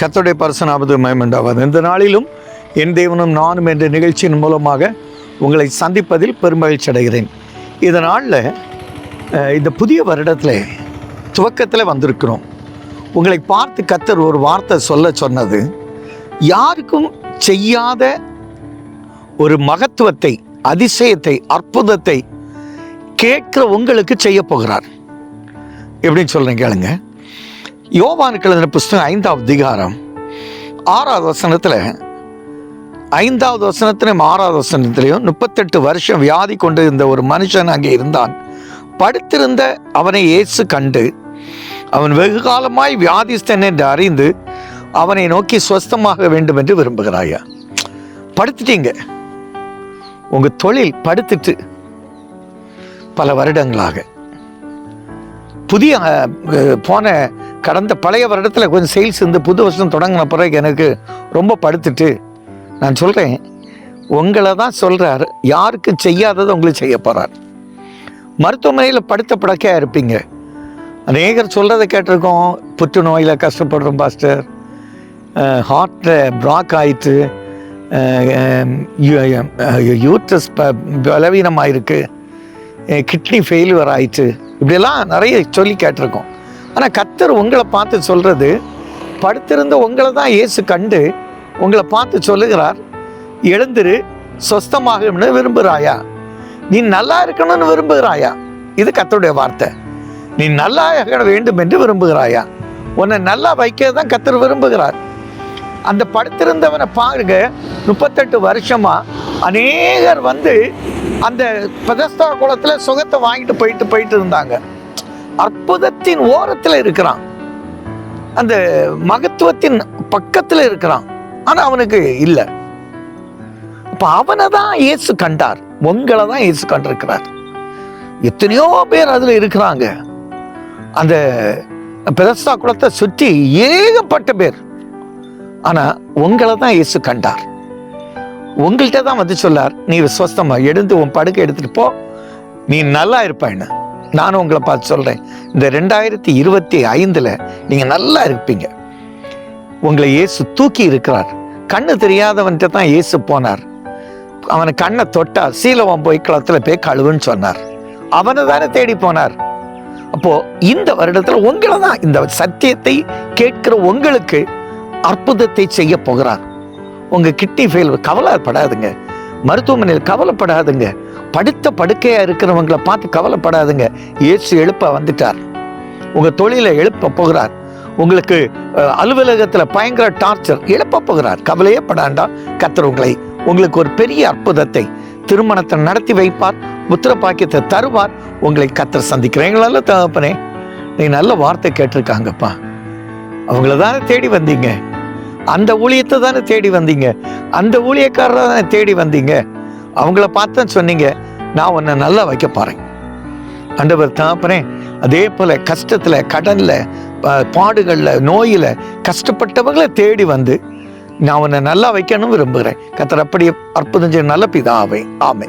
கர்த்தருடைய பரிசனாவது மயமண்டாவது இந்த நாளிலும் என் தேவனும் நானும் என்ற நிகழ்ச்சியின் மூலமாக உங்களை சந்திப்பதில் பெருமகிழ்ச்சி அடைகிறேன். இந்த நாளில் இந்த புதிய வருடத்தில் துவக்கத்தில் வந்திருக்கிறோம். உங்களை பார்த்து கத்தர் ஒரு வார்த்தை சொல்ல சொன்னது யாருக்கும் செய்யாத ஒரு மகத்துவத்தை அதிசயத்தை அற்புதத்தை கேட்குற உங்களுக்கு செய்ய போகிறார். எப்படின்னு சொல்கிறேன் கேளுங்க. யோவானுக்கு எழுதின புஸ்தகம் ஐந்தாவது அதிகாரம் ஆறாவது வசனத்தில் ஐந்தாவது வசனத்திலையும் ஆறாவது வசனத்திலையும் முப்பத்தெட்டு வருஷம் வியாதி கொண்டு இருந்த ஒரு மனுஷன் அங்கே இருந்தான். படுத்திருந்த அவனை இயேசு கண்டு அவன் வெகு காலமாய் வியாதிஸ்தன் என்று அறிந்து அவனை நோக்கி சுவஸ்தமாக வேண்டும் என்று விரும்புகிறாயா? படுத்துட்டீங்க. உங்கள் தொழில் படுத்துட்டு பல வருடங்களாக. புதிய போன கடந்த பழைய வருடத்தில் கொஞ்சம் சேல்ஸ் இருந்து புது வருஷம் தொடங்கின பிறகு எனக்கு ரொம்ப படுத்துட்டு நான் சொல்கிறேன் உங்களை தான் சொல்கிறார் யாருக்கும் செய்யாததை உங்களுக்கு செய்ய போகிறார் மருத்துவமனையில் படுத்த படக்கையாக இருப்பீங்க அநேகர் சொல்கிறத கேட்டிருக்கோம் புற்றுநோயில் கஷ்டப்படுறோம் பாஸ்டர் ஹார்ட்டில் பிளாக் ஆயிட்டு யூட்ரஸ் பலவீனமாக இருக்குது கிட்னி ஃபெயிலியர் ஆயிடுச்சு இப்படியெல்லாம் நிறைய சொல்லி கேட்டிருக்கோம். ஆனால் கத்தர் உங்களை பார்த்து சொல்கிறது படுத்திருந்த உங்களை தான் இயேசு கண்டு உங்களை பார்த்து சொல்லுகிறார் எழுந்திரு சொஸ்தமாகணும்னு விரும்புகிறாயா? நீ நல்லா இருக்கணும்னு விரும்புகிறாயா? இது கத்தருடைய வார்த்தை. நீ நல்லா இருக்க வேண்டும் என்று விரும்புகிறாயா? உன்னை நல்லா வைக்க தான் கத்தர் விரும்புகிறார். அந்த படுத்திருந்தவனை பாருங்க முப்பத்தெட்டு வருஷமா அநேகர் வந்து அந்த பெதஸ்தா குளத்தில் சுகத்தை வாங்கிட்டு போயிட்டு போயிட்டு இருந்தாங்க. அற்புதத்தின் ஓரத்தில் இருக்கிறான். அந்த மகத்துவத்தின் பக்கத்தில் இருக்கிறான். ஆனால் அவனுக்கு இல்லை. அப்போ அவனை தான் இயேசு கண்டார். உங்களை தான் இயேசு கண்டிருக்கிறார். எத்தனையோ பேர் அதில் இருக்கிறாங்க. அந்த பெதஸ்தா குளத்தை சுற்றி ஏகப்பட்ட பேர். ஆனால் உங்களை தான் இயேசு கண்டார். உங்கள்கிட்ட தான் வந்து சொல்லார் நீ விஸ்வஸ்தமா? எடுத்து உன் படுக்கை எடுத்துட்டு போ. நீ நல்லா இருப்பாயின்னு நானும் உங்களை பார்த்து சொல்கிறேன் இந்த ரெண்டாயிரத்தி இருபத்தி ஐந்தில் நீங்கள் நல்லா இருப்பீங்க. உங்களை இயேசு தூக்கி இருக்கிறார். கண்ணு தெரியாதவன்கிட்ட தான் இயேசு போனார். அவனை கண்ணை தொட்டா சீலவன் போய் குளத்தில் போய் கழுவுன்னு சொன்னார். அவனை தானே தேடி போனார். அப்போது இந்த வருடத்தில் உங்களை தான் இந்த சத்தியத்தை கேட்கிற உங்களுக்கு அற்புதத்தை செய்ய போகிறார். உங்க கிட்னி ஃபெயில் கவலைப்படாதுங்க. மருத்துவமனையில் கவலைப்படாதுங்க. படுத்த படுக்கையா இருக்கிறவங்களை பார்த்து கவலைப்படாதுங்க. இயேசு எழுப்ப வந்துட்டார். உங்க தொழிலை எழுப்ப போகிறார். உங்களுக்கு அலுவலகத்தில் அலுவலகத்துல பயங்கர டார்ச்சர் எழுப்ப போகிறார். கவலையே படாண்டா கத்துறவங்களை உங்களை உங்களுக்கு ஒரு பெரிய அற்புதத்தை திருமணத்தை நடத்தி வைப்பார். புத்திர பாக்கியத்தை தருவார். உங்களை கத்தர் சந்திக்கிறீங்களா தகப்பனே நீ நல்ல வார்த்தை கேட்டிருக்காங்கப்பா. அவங்கள தானே தேடி வந்தீங்க. அந்த ஊழியத்தை தானே தேடி வந்தீங்க? அந்த ஊழியக்காரரை தானே தேடி வந்தீங்க? அவங்கள பார்த்தேன்னு சொன்னீங்க. நான் உன்னை நல்லா வைக்க போறேன். அண்டவர் தாப்பனே அதே போல கஷ்டத்துல கடன்ல பாடுகளில் நோயில் கஷ்டப்பட்டவங்களை தேடி வந்து நான் உன்னை நல்லா வைக்கணும் விரும்புகிறேன். கத்தர் அப்படி அற்புதம் செய்ய நல்ல பிதாவே. ஆமை